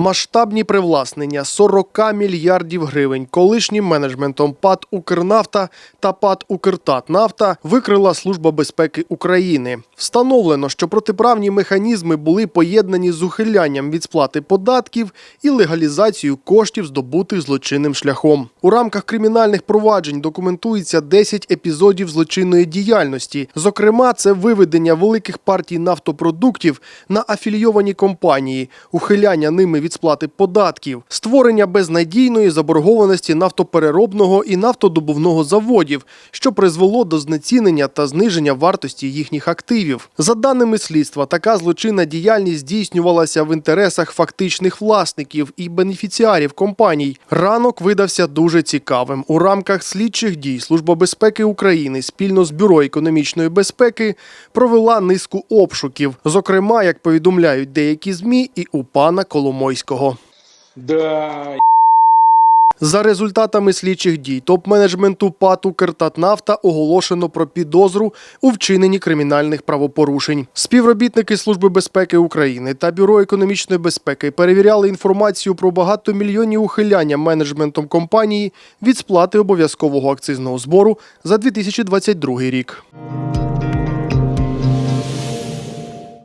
Масштабні привласнення 40 мільярдів гривень колишнім менеджментом ПАД «Укрнафта» та ПАД «Укртатнафта» викрила Служба безпеки України. Встановлено, що протиправні механізми були поєднані з ухилянням від сплати податків і легалізацією коштів, здобутих злочинним шляхом. У рамках кримінальних проваджень документується 10 епізодів злочинної діяльності. Зокрема, це виведення великих партій нафтопродуктів на афілійовані компанії, ухиляння ними від сплати податків, створення безнадійної заборгованості нафтопереробного і нафтодобувного заводів, що призвело до знецінення та зниження вартості їхніх активів. За даними слідства, така злочинна діяльність здійснювалася в інтересах фактичних власників і бенефіціарів компаній. Ранок видався дуже цікавим. У рамках слідчих дій Служба безпеки України спільно з Бюро економічної безпеки провела низку обшуків. Зокрема, як повідомляють деякі змі, і у пана Коломойського. Да, За результатами слідчих дій топ-менеджменту ПАТ «Укртатнафта» оголошено про підозру у вчиненні кримінальних правопорушень. Співробітники Служби безпеки України та Бюро економічної безпеки перевіряли інформацію про багатомільйонні ухиляння менеджментом компанії від сплати обов'язкового акцизного збору за 2022 рік.